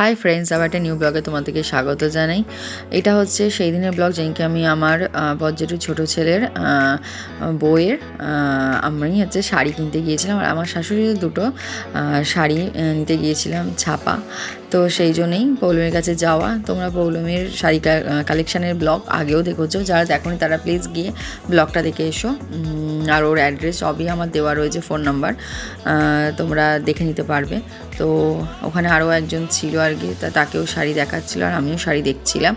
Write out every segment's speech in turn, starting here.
Hi friends আবার একটা new ব্লগে তোমাদেরকে স্বাগত জানাই। এটা হচ্ছে সেই দিনের ব্লগ যেদিনকে আমি আমার বজ্জেটু ছোট ছেলের আহ, বউয়ের আমি হচ্ছে শাড়ি কিনতে গিয়েছিলাম আর আমার শাশুড়ির দুটো শাড়ি নিতে গিয়েছিলাম ছাপা। তো সেই জন্যেই পৌলমীর কাছে যাওয়া। তোমরা পৌলমীর শাড়ি কালেকশানের ব্লগ আগেও দেখেছ। যারা দেখোনি তারা প্লিজ গিয়ে ব্লগটা দেখে এসো। আর ওর অ্যাড্রেস সবই আমার দেওয়া রয়েছে ফোন নাম্বার তোমরা দেখে নিতে পারবে। তো ওখানে আরও একজন ছিল আর কি, তা তাকেও শাড়ি দেখাচ্ছিল আর আমিও শাড়ি দেখছিলাম।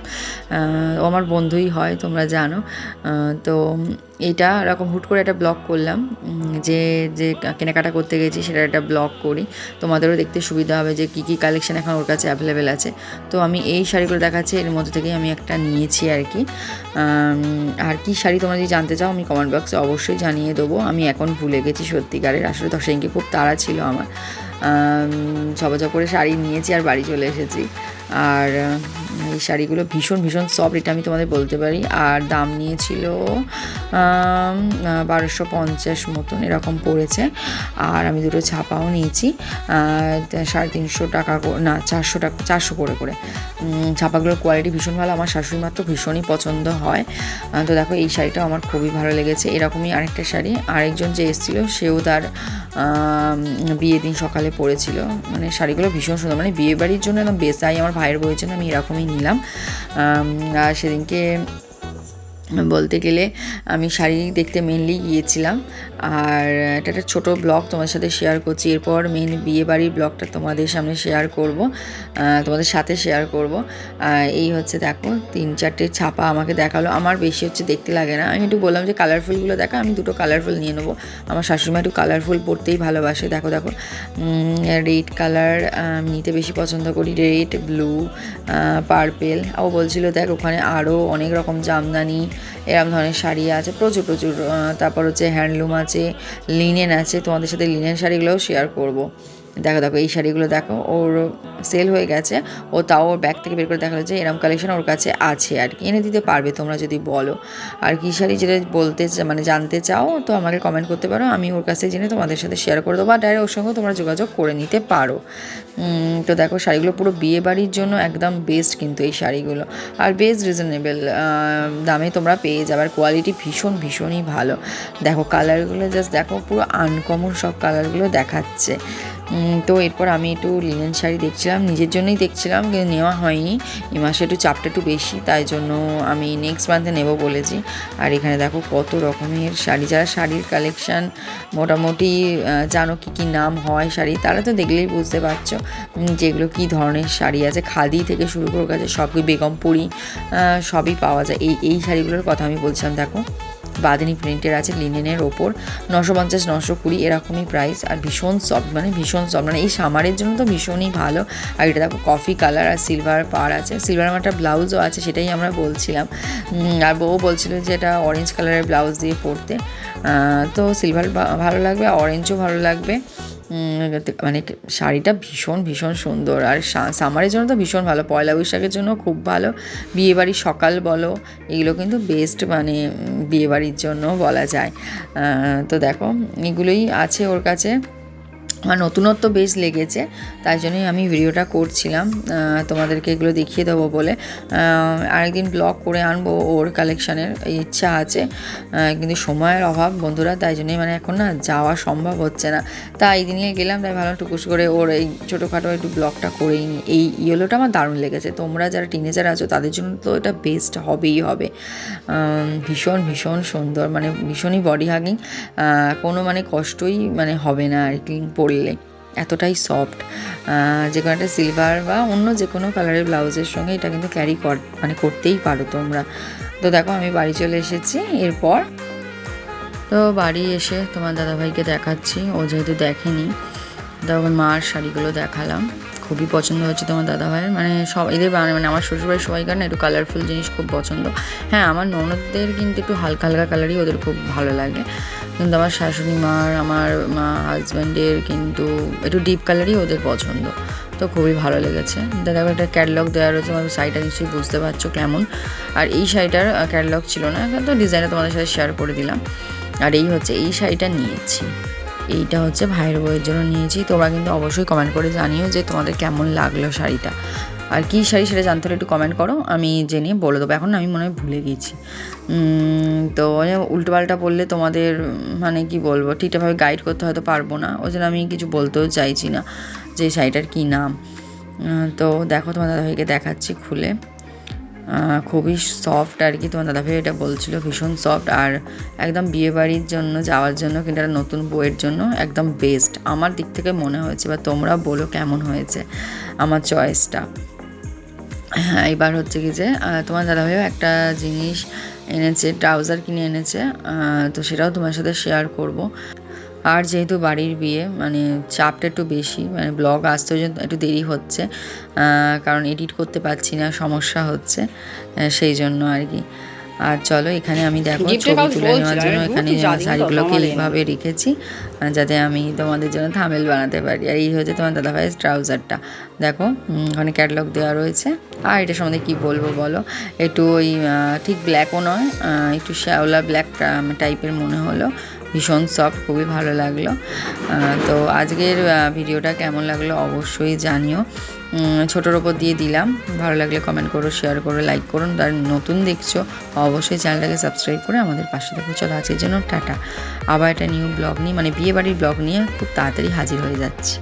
ও আমার বন্ধুই হয়, তোমরা জানো। তো এইটা এরকম হুট করে একটা ব্লগ করলাম যে যে কেনাকাটা করতে গেছি সেটা একটা ব্লগ করি। তোমাদেরও দেখতে সুবিধা হবে যে কী কী কালেকশন এখন ওর কাছে অ্যাভেলেবেল আছে। তো আমি এই শাড়িগুলো দেখাচ্ছি, এর মধ্যে থেকেই আমি একটা নিয়েছি আর কি। আর কি শাড়ি তোমরা যদি জানতে চাও, আমি কমেন্ট বক্সে অবশ্যই জানিয়ে দেবো। আমি এখন ভুলে গেছি সত্যিকারের, আসলে সেদিনকে খুব তাড়া ছিল আমার। ছবছা করে শাড়ি নিয়েছি আর বাড়ি চলে এসেছি। আর এই শাড়িগুলো ভীষণ ভীষণ সফট এটা আমি তোমাদের বলতে পারি। আর দাম নিয়েছিল বারোশো পঞ্চাশ মতন এরকম পড়েছে। আর আমি দুটো ছাপাও নিয়েছি সাড়ে তিনশো টাকা না, চারশো টাকা, চারশো করে করে। ছাপাগুলোর কোয়ালিটি ভীষণ ভালো, আমার শাশুড়ি তো ভীষণই পছন্দ হয়। তো দেখো, এই শাড়িটাও আমার খুবই ভালো লেগেছে। এরকমই আরেকটা শাড়ি, আরেকজন যে এসেছিল, সেও তার বিয়ে দিন সকালে পড়েছিল। মানে শাড়িগুলো ভীষণ সুন্দর। মানে বিয়ে বাড়ির জন্য একদম বেসাই আমার ভাইয়ের বইয়ের জন্য আমি এরকমই নিলাম। সেদিনকে বলতে গেলে আমি শাড়ি দেখতে মেনলি গিয়েছিলাম। আর এটা একটা ছোটো ব্লগ তোমাদের সাথে শেয়ার করছি। এরপর মেন বিয়েবাড়ির ব্লগটা তোমাদের সামনে শেয়ার করব তোমাদের সাথে শেয়ার করব। এই হচ্ছে দেখো, তিন চারটে ছাপা আমাকে দেখাল। আমার বেশি হচ্ছে দেখতে লাগে না। আমি একটু বললাম যে কালারফুলগুলো দেখা, আমি দুটো কালারফুল নিয়ে নেব। আমার শাশুড়িমা একটু কালারফুল পরতেই ভালোবাসে। দেখো দেখো রেড কালার নিতে বেশি পছন্দ করি। রেড ব্লু পার্পেল ও বলছিল, দেখ, ওখানে আরও অনেক রকম জামদানি এরম ধরনের শাড়ি আছে, প্রচুর প্রচুর তারপর হচ্ছে হ্যান্ডলুম আছে লিনেন আছে, তোমাদের সাথে লিনেন শাড়িগুলোও শেয়ার করব। দেখো দেখো, এই শাড়িগুলো দেখো, ওর সেল হয়ে গেছে। ও তাও ওর ব্যাগ থেকে বের করে দেখাল যে এরম কালেকশন ওর কাছে আছে আর কি। এনে দিতে পারবে তোমরা যদি বলো। আর কী শাড়ি যেটা বলতে মানে জানতে চাও, তো আমাকে কমেন্ট করতে পারো। আমি ওর কাছে জেনে তোমাদের সাথে শেয়ার করে দেবো। বা ডাইরেক্ট ওর সঙ্গে তোমরা যোগাযোগ করে নিতে পারো। তো দেখো, শাড়িগুলো পুরো বিয়ে বাড়ির জন্য একদম বেস্ট কিন্তু এই শাড়িগুলো। আর বেস্ট রিজনেবল দামে তোমরা পেয়ে যাবে। আর কোয়ালিটি ভীষণ, ভীষণই ভালো। দেখো কালারগুলো জাস্ট দেখো, পুরো আনকমন সব কালারগুলো দেখাচ্ছে। তো এরপর আমি একটু লিনেন শাড়ি দেখছিলাম, নিজের জন্যই দেখছিলাম, কিন্তু নেওয়া হয়নি। এ মাসে একটু চাপটা একটু বেশি, তাই জন্য আমি নেক্সট মান্থে নেব বলেছি। আর এখানে দেখো কত রকমের শাড়ি, যারা শাড়ির কালেকশান মোটামুটি জানো কি কি নাম হয় শাড়ি, তারা তো দেখলেই বুঝতে পারছ যেগুলো কি ধরনের শাড়ি আছে। খাদি থেকে শুরু করে কাছে সবই বেগমপুরি সবই পাওয়া যায়। এই এই শাড়িগুলোর কথা আমি বলছিলাম, দেখো। বাঁধনি প্রিন্টের আছে লিনেনের ওপর। নশো পঞ্চাশ, নশো কুড়ি, এরকমই প্রাইস আর ভীষণ সফট মানে ভীষণ সফট মানে এই সামারের জন্য তো ভীষণই ভালো। আর এটা দেখো কফি কালার আর সিলভার পার আছে। সিলভার আমার একটা ব্লাউজও আছে, সেটাই আমরা বলছিলাম। আর বউ বলছিল যে এটা অরেঞ্জ কালারের ব্লাউজ দিয়ে পরতে। তো সিলভার ভালো লাগবে অরেঞ্জও ভালো লাগবে। মানে শাড়িটা ভীষণ ভীষণ সুন্দর। আর সামারের জন্য তো ভীষণ ভালো, পয়লা বৈশাখের জন্য খুব ভালো। বিয়েবাড়ির সকাল বলো, এগুলো কিন্তু বেস্ট মানে বিয়েবাড়ির জন্য বলা যায়। তো দেখো, এগুলোই আছে ওর কাছে। আমার নতুনত্ব বেশ লেগেছে, তাই জন্যই আমি ভিডিওটা করছিলাম। তোমাদেরকে এগুলো দেখিয়ে দেবো বলে। আরেকদিন ব্লগ করে আনব ওর কালেকশানের ইচ্ছা আছে। কিন্তু সময়ের অভাব বন্ধুরা, তাই জন্যই মানে এখন না যাওয়া সম্ভব হচ্ছে না। তাই এই দিনে গেলাম, তাই ভালো টুকুস করে ওর এই ছোটোখাটো একটু ব্লগটা করেই নিই। এই ইয়েলোটা আমার দারুণ লেগেছে। তোমরা যারা টিনেজার আছো, তাদের জন্য তো এটা বেস্ট হবেই হবে। ভীষণ ভীষণ সুন্দর মানে ভীষণই বডি হাগিং কোনো মানে কষ্টই মানে হবে না আর কি পরলে এতটাই সফট যে কোনো একটা সিলভার বা অন্য যে কোনো কালারের ব্লাউজের সঙ্গে এটা কিন্তু ক্যারি কর মানে করতেই পারো তোমরা। তো দেখো আমি বাড়ি চলে এসেছি, এরপর তো বাড়ি এসে তোমার দাদাভাইকে দেখাচ্ছি, ও যেহেতু দেখেনি তখন মার শাড়িগুলো দেখালাম। খুবই পছন্দ হচ্ছে তোমার দাদাভাইয়ের মানে সব, এদের মানে আমার শ্বশুরবাড়ির সবাইকার না একটু কালারফুল জিনিস খুব পছন্দ। হ্যাঁ আমার ননদদের কিন্তু একটু হালকা হালকা কালারই ওদের খুব ভালো লাগে। কিন্তু আমার শাশুড়ি মার, আমার মা হাজব্যান্ডের কিন্তু একটু ডিপ কালারই ওদের পছন্দ। তো খুবই ভালো লেগেছে। দাদা একটা ক্যাটলগ দেওয়া রয়েছে আমি শাড়িটা নিশ্চয়ই বুঝতে পারছ কেমন। আর এই শাড়িটার ক্যাটলগ ছিল না তো ডিজাইনটা তোমাদের সাথে শেয়ার করে দিলাম। আর এই হচ্ছে, এই শাড়িটা নিয়েছি। এইটা হচ্ছে ভাইয়ের বইয়ের জন্য নিয়েছি। তোমরা কিন্তু অবশ্যই কমেন্ট করে জানিও যে তোমাদের কেমন লাগল শাড়িটা। আর কী শাড়ি সেটা জানতে হলে একটু কমেন্ট করো, আমি জেনে বলে দেবো। এখন আমি মনে হয় ভুলে গেছি। তো উল্টোপাল্টা বললে তোমাদের মানে কি বলব, ঠিকঠাকভাবে গাইড করতে হয়তো পারব না। ওই জন্য আমি কিছু বলতেও চাইছি না যে শাড়িটার কী নাম। তো দেখো তোমার দাদাভাইকে দেখাচ্ছি খুলে। খুবই সফট আর কি, তোমার দাদাভাই এটা বলছিল, ভীষণ সফট আর একদম বিয়ে বাড়ির জন্য, যাওয়ার জন্য, কিন্তু একটা নতুন বইয়ের জন্য একদম বেস্ট আমার দিক থেকে মনে হয়েছে বা তোমরা বলো কেমন হয়েছে আমার চয়েসটা হ্যাঁ এবার হচ্ছে কি যে তোমার দাদাভাইও একটা জিনিস এনেছে, ট্রাউজার কিনে এনেছে তো সেটাও তোমার সাথে শেয়ার করব। আর যেহেতু বাড়ির বিয়ে মানে চাপটা একটু বেশি মানে ব্লগ আসতে একটু দেরি হচ্ছে কারণ এডিট করতে পারছি না, সমস্যা হচ্ছে সেই জন্য আর কি। আর চলো এখানে আমি দেখো ছবি তুলে নেওয়ার জন্য এখানে শাড়িগুলোকে এইভাবে রেখেছি যাতে আমি তোমাদের জন্য থামেল বানাতে পারি। আর এই হচ্ছে তোমার দাদা দাদাভাইয়ের ট্রাউজারটা। দেখো ওখানে ক্যাটালগ দেওয়া রয়েছে। আর এটা সম্বন্ধে কি বলব বলো? একটু ওই ঠিক ব্ল্যাকও নয় একটু শ্যাওলা ব্ল্যাক টাইপের মনে হলো। ভীষণ সফট খুবই ভালো লাগল। তো আজকের ভিডিওটা কেমন লাগল অবশ্যই জানিও। ছোটোর ওপর দিয়ে দিলাম। ভালো লাগলে কমেন্ট করো শেয়ার করো লাইক করুন আর নতুন দেখছ, অবশ্যই চ্যানেলটাকে সাবস্ক্রাইব করে আমাদের পাশে থাকো। চলো আজকের জন্য টাটা। আবার একটা নিউ ব্লগ নিয়ে মানে বিয়েবাড়ির ব্লগ নিয়ে খুব তাড়াতাড়ি হাজির হয়ে যাচ্ছি।